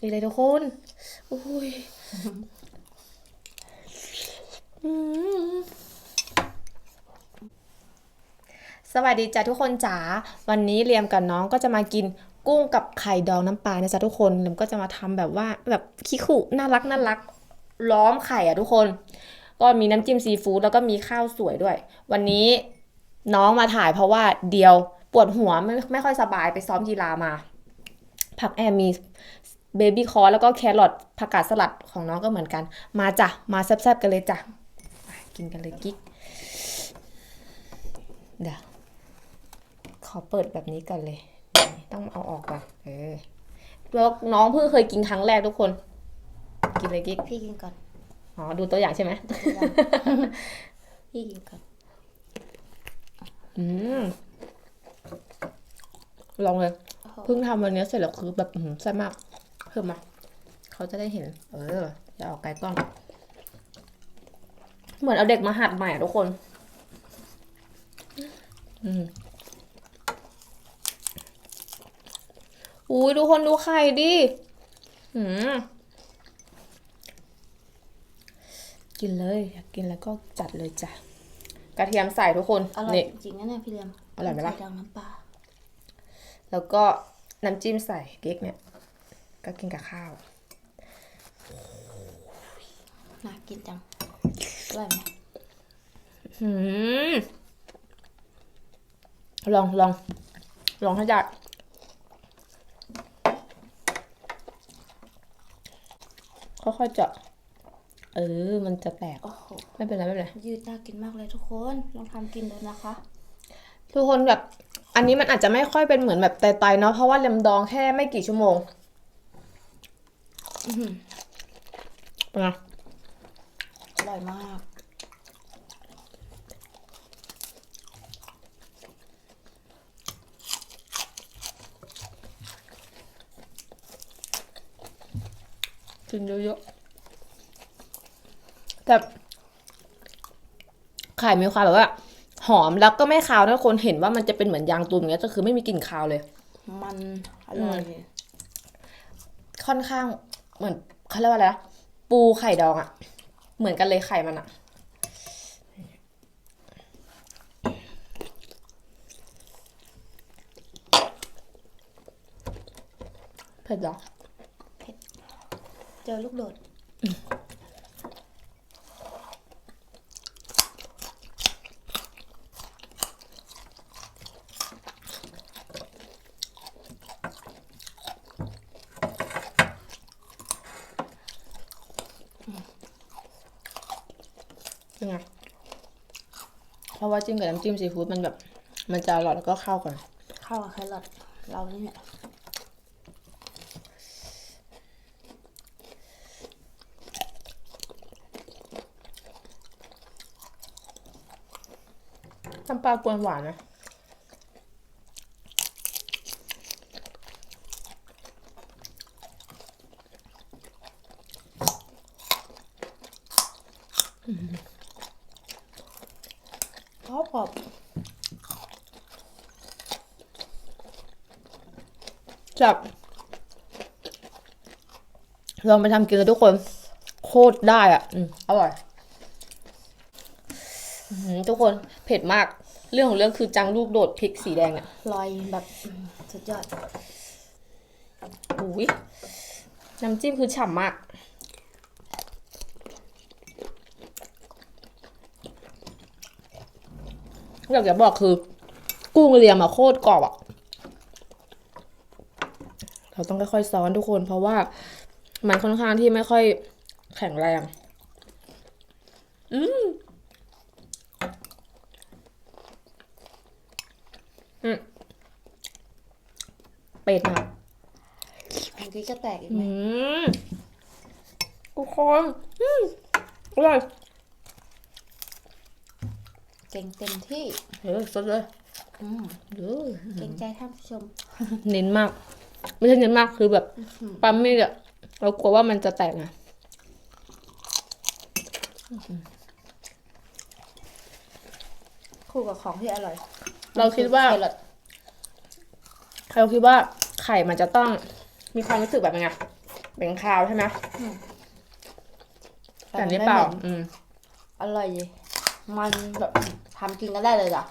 กินเลยทุกคนอุ้ยสวัสดีจ้ะทุกคนจ๋า วันนี้เรียมกับน้องก็จะมากินกุ้งกับไข่ดองน้ำปลานะจ๊ะทุกคนเรียมก็จะมาทำแบบว่าแบบขี้ขู่น่ารักน่ารักล้อมไข่อะทุกคน ก็มีน้ำจิ้มซีฟู้ดแล้วก็มีข้าวสวยด้วย วันนี้น้องมาถ่ายเพราะว่าเดียวปวดหัวไม่ไม่ค่อยสบายไปซ้อมกีฬามา ผักแอมมี เบบี้คอร์แล้วก็แครอทผักกาดสลัดของน้องก็เหมือนกัน มาจ้ะ มาแซ่บๆกันเลยจ้ะไปกินกันเลยกิ๊ก เดี๋ยว ขอเปิดแบบนี้ก่อนเลย ต้องเอาออกก่อนเออแล้วน้องเพิ่งเคยกินครั้งแรกทุกคน กินเลยกิ๊ก พี่กินก่อน อ๋อ ดูตัวอย่างใช่ไหม พี่กินก่อน อืม ลองเลยโอ้โหเพิ่งทำวันนี้เสร็จแล้วคือแบบอื้อหือแซ่บมาก เพิ่มมาเขาจะได้เห็น เอออย่าออกไกลกล้อง เหมือนเอาเด็กมาหัดใหม่อะทุกคน อืมอุ้ยทุกคนดูไข่ดิอืมกินเลยอยากกินแล้วก็จัดเลยจ้ะ กระเทียมใส่ทุกคนอร่อยนี่ จริงๆนะเนี่ยพี่เลียมอร่อยไหมล่ะ ไข่ดองน้ำปลา แล้วก็น้ำจิ้มใส่เก๊กเนี่ย ก็กินกับข้าวน่ากินจังอร่อยไหมหืมลองลองลองให้ได้ค่อยๆเจาะเออ มันจะแตก โอ้โห ไม่เป็นไรไม่เป็นไรยืดน่ากินมากเลยทุกคน ลองทำกินดูนะคะ ทุกคนแบบ อันนี้มันอาจจะไม่ค่อยเป็นเหมือนแบบไตๆเนาะ เพราะว่าเลมดองแค่ไม่กี่ชั่วโมงอื้อหือ เป็นไงอร่อยมากกินเยอะๆแต่ไข่มีความแบบว่า หอมแล้วก็ไม่คาวนะคนเห็นว่ามันจะเป็นเหมือนยางตูมอย่างเงี้ยก็คือไม่มีกลิ่นคาวเลย มันอร่อยค่อนข้าง เหมือนเขาเรียกว่าอะไรนะปูไข่ดองอะเหมือนกันเลยไข่มันอะเผ็ดเหรอเจอลูกโดด ยังไงเพราะว่าจิ้มกับน้ำจิ้มซีฟู้ดมันแบบ มันจะอร่อยแล้วก็เข้ากัน เข้ากับแครอทเรานี่เนี่ยน้ำปลากวนหวานนะ กรอบกรอบจับลองไปทำกินเลยทุกคน โคตรได้อะอืมอร่อยอื้อหือทุกคนเผ็ดมาก เรื่องของเรื่องคือจังลูกโดดพริกสีแดงเนี่ยลอยแบบอืมสุดยอดอุ้ยน้ำจิ้มคือฉ่ำมาก อยากจะบอกคือ กุ้งเรียมอะโคตรกรอบอะเราต้องค่อยๆซ้อนทุกคน เพราะว่ามันค่อนข้างที่ไม่ค่อยแข็งแรง อืมอืมเป็ดมากอันนี้จะแตกอีกไหมอืมทุกคน อืมอร่อย เก่งเต็มที่ เฮ้ยสดเลยอืมเออเก่งใจท่านผู้ชม เน้นมาก ไม่ใช่เน้นมากคือแบบปั๊มมีดอะเรากลัวว่ามันจะแตกนะคู่กับของที่อร่อย เราคิดว่าแครอทใครคิดว่าไข่มันจะต้องมีความรู้สึกแบบยังไงเป็นข้าวใช่ไหมอืมแต่อันนี่เปล่าไม่หม็นอืมอร่อยดี มันแบบทำกินกันได้เลยจ้ะ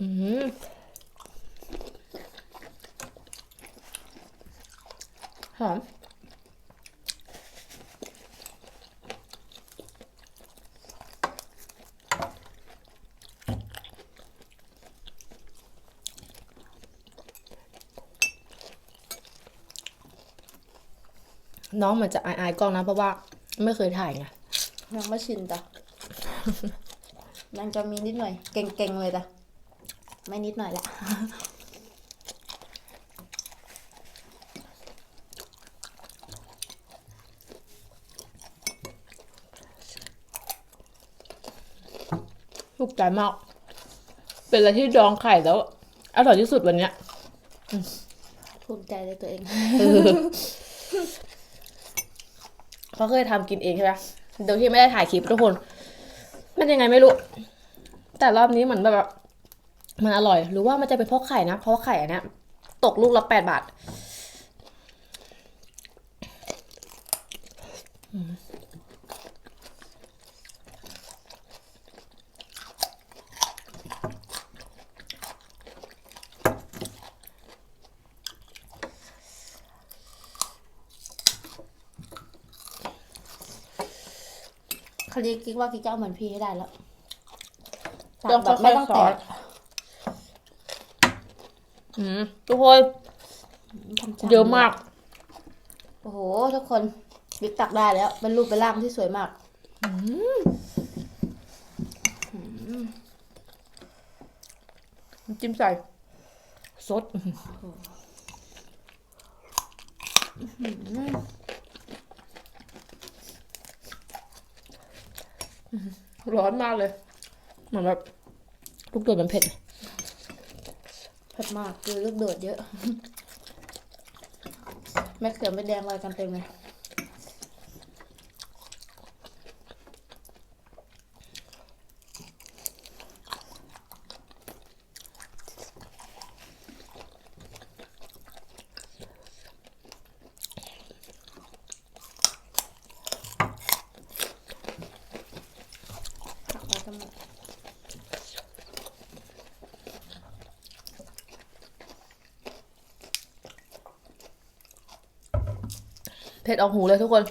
อืมหอม น้องเหมือนจะอายๆกล้องนะเพราะว่าไม่เคยถ่ายไงยังไม่ชินจ้ะ ยังจะมีนิดหน่อย เก่งๆเลยจ้ะ ไม่นิดหน่อยละ ถูกใจมาก เป็นอะไรที่ดองไข่แล้ว อร่อยที่สุดวันเนี้ยภูมิใจในตัวเอง เขาเคยทำกินเองใช่ไหมโดยที่ไม่ได้ถ่ายคลิปทุกคน มันยังไงไม่รู้ แต่รอบนี้เหมือนแบบมันอร่อย หรือว่ามันจะเป็นเพราะไข่นะ เพราะไข่อันเนี้ยตกลูกละแปดบาท คราวนี้กิ๊กว่ากิ๊กจะเอาเหมือนพี่ให้ได้แล้วต้องแบบไม่ต้องค่อยๆแตะอืมทุกคนทำจานเยอะมาก โอ้โห ทุกคนบิ๊กตักได้แล้ว เป็นรูปเป็นร่างที่สวยมากน้ำจิ้มใส่ซด ร้อนมากเลยเหมือนแบบลูกโดดมันเผ็ดเผ็ดมากคือลูกโดดเยอะแม่เขือไม่แดงอะไรกันเต็มเลย ตักไว้ทั้งหมด เผ็ดออกหูเลยทุกคน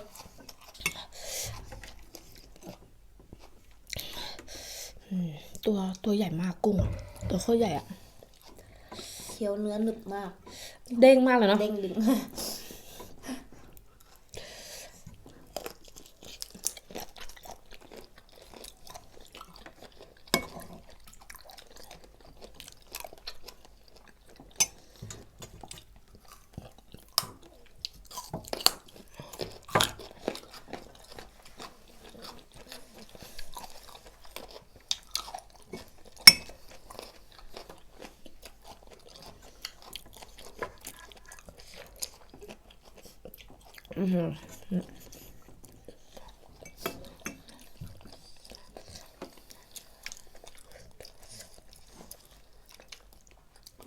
อืมตัวตัวใหญ่มากกุ้ง ตัวโคตรใหญ่อะเคี้ยวเนื้อหนึบมาก เด้งมากเลยเนาะเด้งดึง อุ้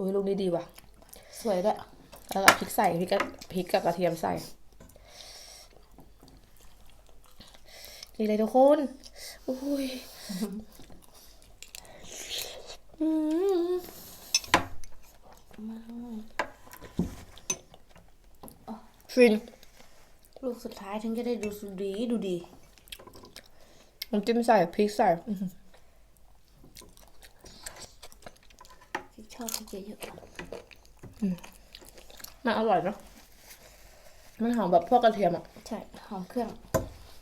ยลูกนี้ดีว่ะ สวยด้วยแล้วก็พริกใส่พริกกับพริกกับกระเทียมใส่ นี่เลยทุกคนอุ้ยอืมฟิน ลูกสุดท้ายถึงจะได้ดูสุดีดูดีน้ำจิ้มใส่พริกใส่อื้อหือที่ชอบที่เยอะมันอร่อยเนาะมันหอมแบบพวกกระเทียมอะๆใช่ หอมเครื่อง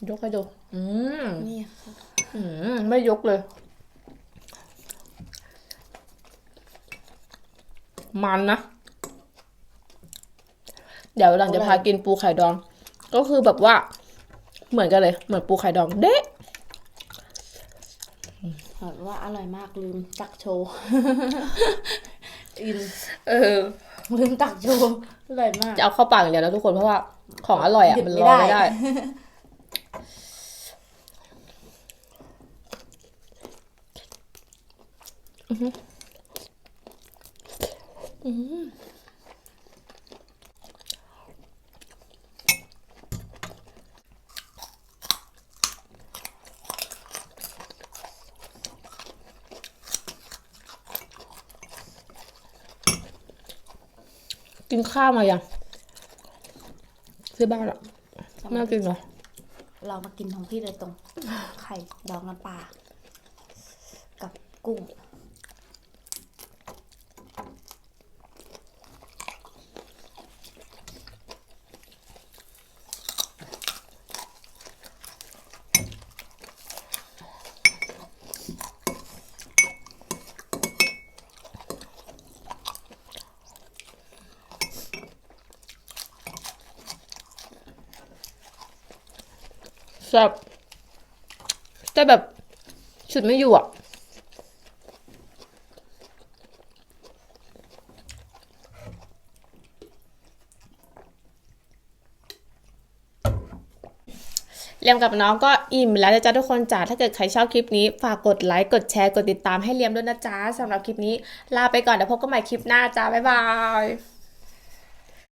ยกให้ดู อืมนี่อืมไม่ยกเลย มันนะ เดี๋ยวหลังจะพากินปูไข่ดอง ก็คือแบบว่า เหมือนกันเลย เหมือนปูไข่ดองเด๊ะเห็นว่าอร่อยมากลืมจักโชว์ อิน เออ ลืมตักดูอร่อยมาก จะเอาเข้าปากอย่างเดียวนะทุกคนเพราะว่าของอร่อยอะหยุดมันไม่รอได้ไม่ได้ กินข้าวมายังที่บ้านอะน่ากินเหรอเรามากินของพี่เลยตรง ไข่ดองน้ำปลา กับกุ้ง แซ่บแต่แบบชุดไม่อยู่อะเรียมกับน้องก็อิ่มแล้วนะจ๊ะทุกคนจ๋าถ้าเกิดใครชอบคลิปนี้ ฝากกดไลค์ กดแชร์ กดติดตามให้เรียมด้วยนะจ๊ะสำหรับคลิปนี้ ลาไปก่อนเดี๋ยวพบกันใหม่คลิปหน้าจ้า บ๊ายบาย